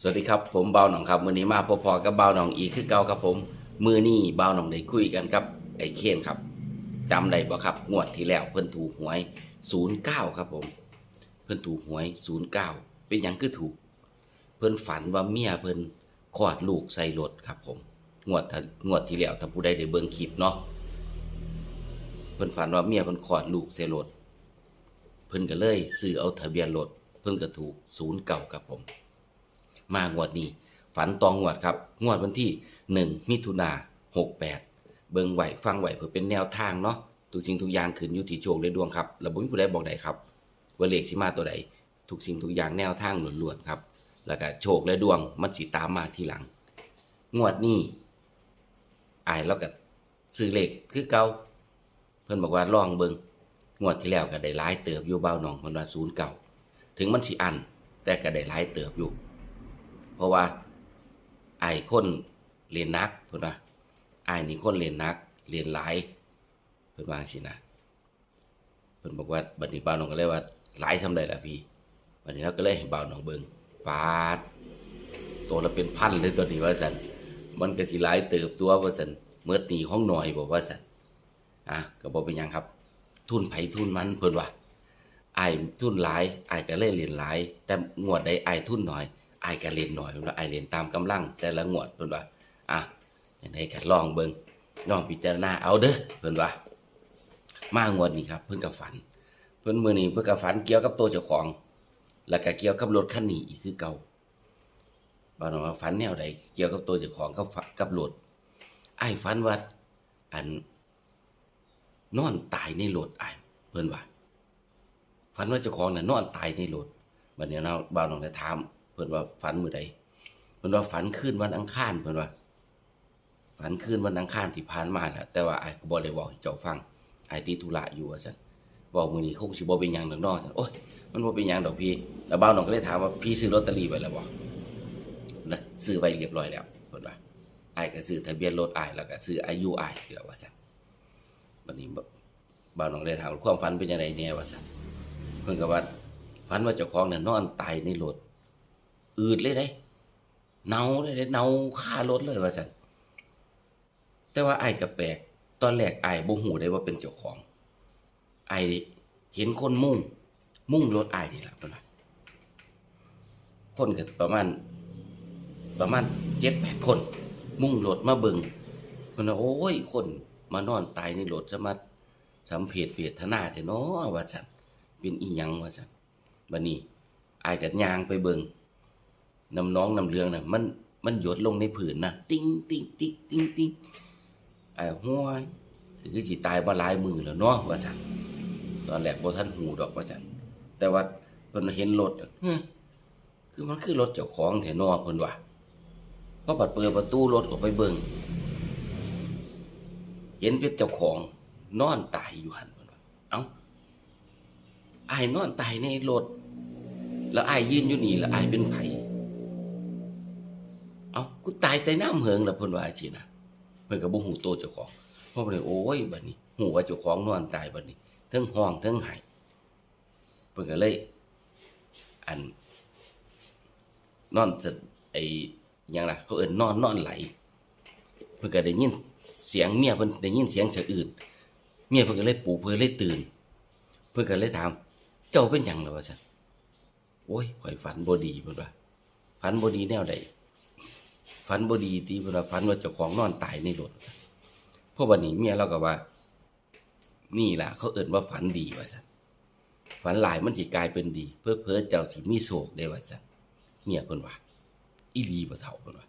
สวัสดีครับผมเบาหนองครับมือนี้มาพอๆกับเบาหนองอีกคือเก่าครับผมมือนี้เบาหนองได้คุยกันกับไอ้เคนครับจำได้บ่ครับงวดที่แล้วเพิ่นถูกหวย 09 ครับผม เพิ่นถูกหวย 09 เป็นหยังคือถูก เพิ่นฝันว่าเมียเพิ่นคลอดลูกใส่รถครับผมงวดถ้างวดที่แล้วถ้าผู้ใดได้เบิ่งคลิปเนาะเพิ่นฝันว่าเมียเพิ่นคลอดลูกใส่รถเพิ่นก็เลยซื้อเอาทะเบียนรถเพิ่นก็ถูก09ครับผม มางวดนี้ ฝันตองงวดครับ งวดวันที่ 1 มิถุนา68 เบิ่งไหวฟังไหวเพื่อเป็นแนวทางเนาะทุกสิ่งทุกอย่างขึ้นอยู่ที่โชคและดวงครับแล้วบ่มีผู้ใดบอกได้ครับว่าเลขสิมาตัวใดทุกสิ่งทุกอย่างแนวทางล้วนๆครับ แล้วก็โชคและดวงมันสิตามมาทีหลัง งวดนี้อายแล้วก็ซื้อเลขคือเก่าเพิ่นบอกว่าลองเบิ่งงวดที่แล้วก็ได้หลายเติบอยู่เบ้าหนองเพิ่นว่า0เก่าถึงมันสิอันแต่ก็ได้หลายเติบอยู่ เพราะว่าไอ้คนเรียนนักเพิ่อนว่าไอ้นี่คนเรียนนัก เรียนหลายเพิ่อนว่าสินะเพิ่อนบอกว่าบัดนี้บ่าวน้องก็เลยว่าหลายซำใดล่ะพี่บัดนี้เราก็เลยให้บ่าวน้องเบิ่งปาดตัวละเป็นพันเลยตัวนี้ว่าซั่นมันก็สิหลายเติบตัวว่าซั่นเมื่อตีห้องหน่อยบอกว่าซั่นอะก็บ่เป็นยังครับ ทุนไผทุนมันเพิ่อนว่าไอ้ทุนหลายไอ้ก็เลยเรียนหลาย แต่งวดใดไอ้ทุนหน้อย อ้ายก็เรียนน้อยเพิ่นว่าไอ้ายเรียนตามกำลังแต่ละงวดเพิ่นว่าอะจังไดก็ลองเบิ่งลองพิจารณาเอาเด้อเพิ่นว่ามางวดนี้ครับ เพิ่นก็ฝัน เพิ่นมื้อนี้เพิ่นก็ฝันเกี่ยวกับตัวเจ้าของ แล้วก็เกี่ยวกับรถคันนี้อีกคือเก่าบ่าน้องว่าฝันแนวใดเกี่ยวกับตัวเจ้าของกับกับรถไอ้ฝันว่าอันนอนตายในรถไอ้เพิ่นว่าฝันว่าเจ้าของน่ะนอนตายในรถบัดนี้เราบ่าวน้องได้ถาม เพิ่นว่าฝันมื้อใดเพิ่นว่าฝันคืนวันอังคารเพิ่นว่า ฝันคืนวันอังคารที่ผ่านมาแหละแต่ว่าไอ้ก็บ่ได้เว้าให้เจ้าฟังไอ้ติดธุระอยู่ว่าซั่นเว้ามื้อนี้คงสิบ่เป็นหยังดอกเนาะซั่นโอ๊ยมันบ่เป็นหยังดอกพี่ แล้วบ่าวน้องก็เลยถามว่าพี่ซื้อลอตเตอรี่ไว้แล้วบ่นะซื้อไว้เรียบร้อยแล้วเพิ่นว่าไอ้ก็ซื้อทะเบียนรถไอ้แล้วก็ซื้ออายุไอ้ายแล้วว่าซั่นบัดนี้บ่าวน้องเลยถามว่าความฝันเป็นจังไดแน่ว่าซั่นเพิ่นก็ว่าฝันว่าเจ้าของเนี่ยนอนตายในรถ อืดเลยได้เนาเลยได้เนาคารถเลยว่าซั่นแต่ว่าไอ้ายก็แปลกตอนแรกไอ้บ่ฮู้ได้ว่าเป็นเจ้าของ ไอ้เห็นคนมุ่ง มุ่งรถไอ้นี่ล่ะเพิ่นว่าคนก็ประมาณ ประมาณ7-8คน มุ่งรถมาเบิ่งเพิ่นว่าโอ้ยคนมานอนตายในรถจะมาสัมเพศเวทนาแท้เนาะว่าซั่นเป็นอีหยังว่าซั่นบัดนี้อายก็ย่างไปเบิ่ง น้ำน้องน้ำเลืองน่ะมันมันหยดลงในผืนนะติ้งติ้งติ้งติ้งติ้งไอ้ห้วยคือสิตายบ่หลายมือแล้วเนาะว่าซั่นตอนแรกบ่ทันหูดอกว่าซั่นแต่ว่าเพิ่นเห็นรถคือมันคือรถเจ้าของแท้เนาะเพิ่นว่าพอปัดเปิดประตูรถออกไปเบิ่งเห็นเป็นเจ้าของ นอนตายอยู่หันเพิ่นว่าเอ้าอายนอนตายในรถแล้วไอายยืนอยู่นี่แล้วไอายเป็นไผ กูตายแต่น้ำเหิงแล้วเพิ่นว่าสินะเพิ่นก็บ่ฮู้โตเจ้าของเพราะเลยโอ้ยบัดนี้ฮู้ว่าเจ้าของนอนตายบัดนี้ทั้งห้องทั้งไห้เพิ่นก็เลย อัน นอนจะไอ้ยังล่ะ เขาเอิ้นนอนนอนไหลเพิ่นก็ได้ยินเสียงเมียเพิ่นได้ยินเสียงสะอื่นเมียเพิ่นก็เลยปลุกเพิ่นเลยตื่น เพื่อนก็เลยถาม เจ้าเป็นหยังเหรอวะสันโอ้ยข่อยฝันบดีเพิ่นว่าฝันบดีแนวใด ฝันบดีตีเพิ่นว่าฝันว่าเจ้าของนอนตายในรถพราะวันนี้เมียเราก็ว่า นี่แหละเขาเอิ่นว่าฝันดีว่าสันฝันหลายมันสิกลายเป็นดี เพื่อเพื่อเจ้าสิมีโศกได้ว่าสันเมียเพิ่นว่าอีหลีบ่เฒ่าเพิ่นว่า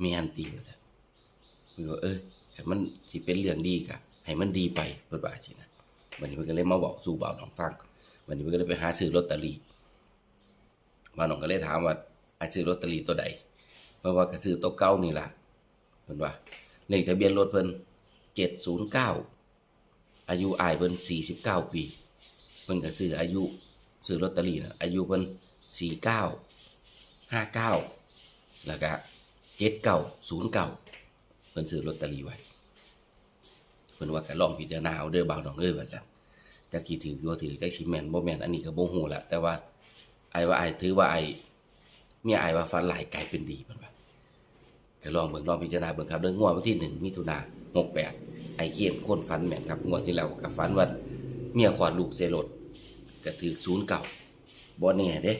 แม่นตีว่าสันเพิ่นก็เออแต่มันสิเป็นเรื่องดีกะให้มันดีไปเพิ่นว่าสินะวันนี้เพิ่นก็เลยมาบอกสู่บ่าวน้องฟังวันนี้เพิ่นก็เลยไปหาซื้อลอตเตอรี่บ่าวน้องก็เลยถามว่าไอ้ซื้อลอตเตอรี่ตัวใด เพราะว่าก็ซื้อตัวเก่านี่ล่ะเพิ่นว่าเลขทะเบียนรถเพิ่น709อายุอายเพิ่น49ปี เพิ่นก็ซื้ออายุซื้อลอตเตอรี่นะอายุเพิ่น49 59แล้วก็7909เก้าเพิ่นซื้อลอตเตอรี่ไว้เพิ่นว่าก็ลองพิจารณาเอาเด้อบ่าวน้องเอ้ยว่าซั่นจักสิถือบ่ถือจักสิแม่นบ่แม่นอันนี้ก็บ่ฮู้ละแต่ว่าไอ้ว่าไอ้ถือว่าไอ้ เมียอว่าฝันหลายกลายเป็นดีมันว่าก็ลองเบิ่งลองพิจารณาเบิ่งครับเรื่องงวดวันที่หนึ่งมิถุนาหกแปดไอเขียนคนฝันแม่นครับงวดที่แล้วกับฝันว่าเมียขวาดลูกเซรถก็ถือศูนย์เก่าบ่แน่เด้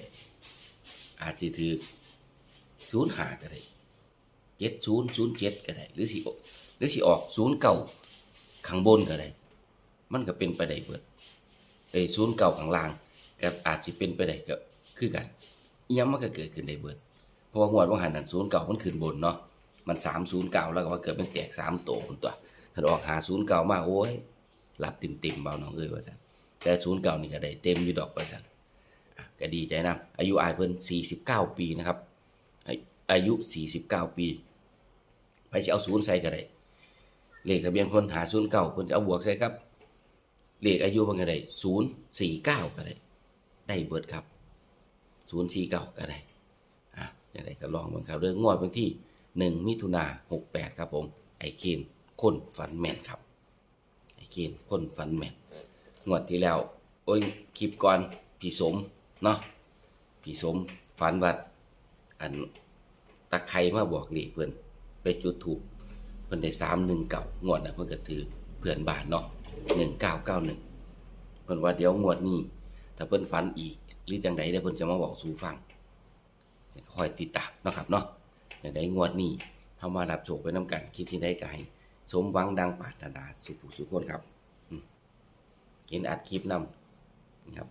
อาจสิถือศูนย์หาก็ได้เจ็ดศูนย์ศูนย์เจ็ดก็ได้ หรือสิออกหรือสิออกศูนย์เก่าข้างบนก็ได้ มันก็เป็นไปได้เบิดเอ้ยศูนย์เก่าข้างล่างก็อาจจะเป็นไปได้ก็คือกัน ยังมันก็เกิดขึ้นได้เบิดเพราะว่างวดว่าหันนั้นศูนย์เก่ามันขึ้นบนเนาะมันสามศูนย์เก่าแล้วก็ว่าเกิดเป็นแตกสามโตคนตัวถ้าออกหาศูนย์เก่ามาโอ้ยหลับติ่มติ่มเบาน้องเอ้ยว่าสันแต่ศูนย์เก่านี่ก็ได้เต็มอยู่ดอกว่าสันอะก็ดีใจนะอายุอายเพิ่นสี่สิบเก้าปีนะครับอาอายุสี่สิบเก้าปี ไปจะเอาศูนย์ใส่ก็ได้เลขทะเบียนคนหาศูนย์เก่าคนจะเอาบวกใส่ครับเลขอายุเพิ่นก็ได้ศูนย์สี่เก้าก็ได้ได้เบิดครับ ศูนย์สี่เก้าก็ได้อะอย่างไรก็ลองเบิ่งครับเรื่องงวดวันที่หนึ่งมิถุนาหกแปดครับผมไอ้เคนคนฝันแม่นครับไอ้เคนคนฝันแม่นงวดที่แล้วโอ้ยคลิปก่อนพี่สมเนาะพี่สมฝันว่าอันตะไครมาบอกเลขเพื่อนไปจุดถูกเพื่อนได้สามหนึ่งเก่างวดนะเพื่อนก็ถือเพื่อนบานเนาะหนึ่งเก้าเก้าหนึ่งเพื่อนว่าเดี๋ยวงวดนี้ถ้าเพื่อนฝันอีก หรือจังใดเดี๋ยวเพื่นจะมาบอกสู่ฟังคอยติดตามนะครับเนาะอย่างใดงวดนี้เฮามารับโชคไปน้ำกัน คิดที่ได้กายสมหวังดังปรารถนาสุขสุขคนครับเห็นอัดคลิปนำนี่ครับ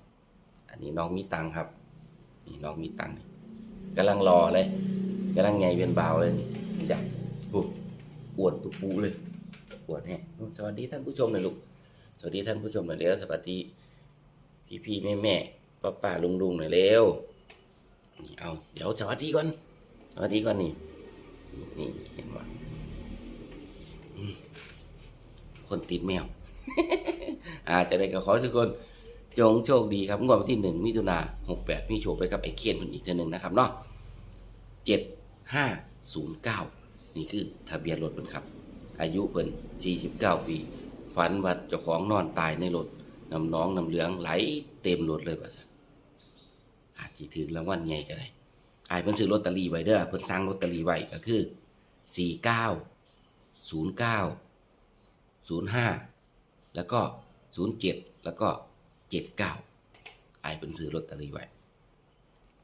อันนี้น้องมีตังครับ นี่น้องมีตังกำลังรอเลยกำลังไงเป็นบ่าวเลยนี่จ้ะปุ๊บอวดตุปูเลยอวดแฮะสวัสดีท่านผู้ชมหน่อยลูกสวัสดีท่านผู้ชมหน่อยเร็วสวัสดีพี่พี่แม่แม่ ป้าป้าลุงลุงหน่อยเร็วนี่เอาเดี๋ยวสวัสดีก่อนสวัสดีก่อนนี่นี่เห็นว่าคนติดแมว อาจจะได้ก็ขอทุกคน จงโชคดีครับงวดวันที่หนึ่งมิถุนาหกแปดมีโชคไปกับไอ้เคียนคนอีกเท่านึงนะครับเนาะเจ็ดห้าศูนย์เก้านี่คือทะเบียนรถเพิ่นครับ อายุเพิ่นสี่สิบเก้าปี ฝันว่าเจ้าของนอนตายในรถน้ำน้องน้ำเหลืองไหลเต็มรถเลยว่าซั่น อาจจะถึงรางวัลใหญ่ก็ได้อายเพิ่นซื้อลอตเตอรี่ไว้เด้อเพิ่นสั่งลอตเตอรี่ไว้ก็คือสี่เก้าศูนย์เก้าศูนย์ห้าแล้วก็ศูนย์เจ็ดแล้วก็เจ็ดเก้าอายเพิ่นซื้อลอตเตอรี่ไว้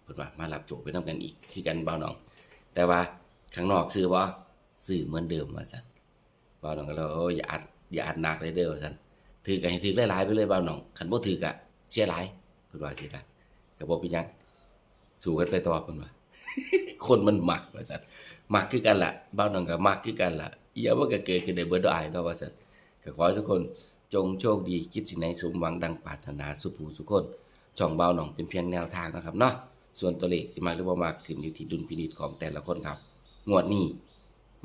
เพิ่นว่ามารับโจกไปนำกันอีกคือกันเบาหนอง แต่ว่าข้างนอกซื้อบ่ซื้อเหมือนเดิมว่าซั่นเบาหนองก็เลยโอ้ยอย่าอัดอย่าอัดหนักเลยเด้อว่าซั่นถือก็ให้ถือหลายๆไปเลยเบาหนองคันบ่ถือก็เสียหลายเพิ่นว่าสิได้ ก็บอกเป็นหยังสู้กันไปต่อเพิ่นว่าคนมันมักว่าซั่นมักคือกันล่ะบ้านนังก็มักคือกันล่ะเอียมันก็เกิดขึ้นได้เบิดดอยเนาะว่าซั่นก็ขอให้ทุกคนจงโชคดีคิดสิ่งไหนสมหวังดังปรารถนาสุขผู้สุคนช่องเบาหนองเป็นเพียงแนวทางนะครับเนาะส่วนตัวเลขสิมาหรือบ่มากขึ้นอยู่ที่ดุลพินิจของแต่ละคนครับ งวดนี้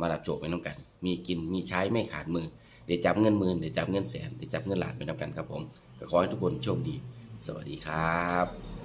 มารับโจทย์ไปน้ำกัน มีกินมีใช้ไม่ขาดมือ เดี๋ยวจับเงินหมื่นเดี๋ยวจับเงินแสนเดี๋ยวจับเงินล้านไปน้ำกันครับผม ก็ขอให้ทุกคนโชคดี สวัสดีครับ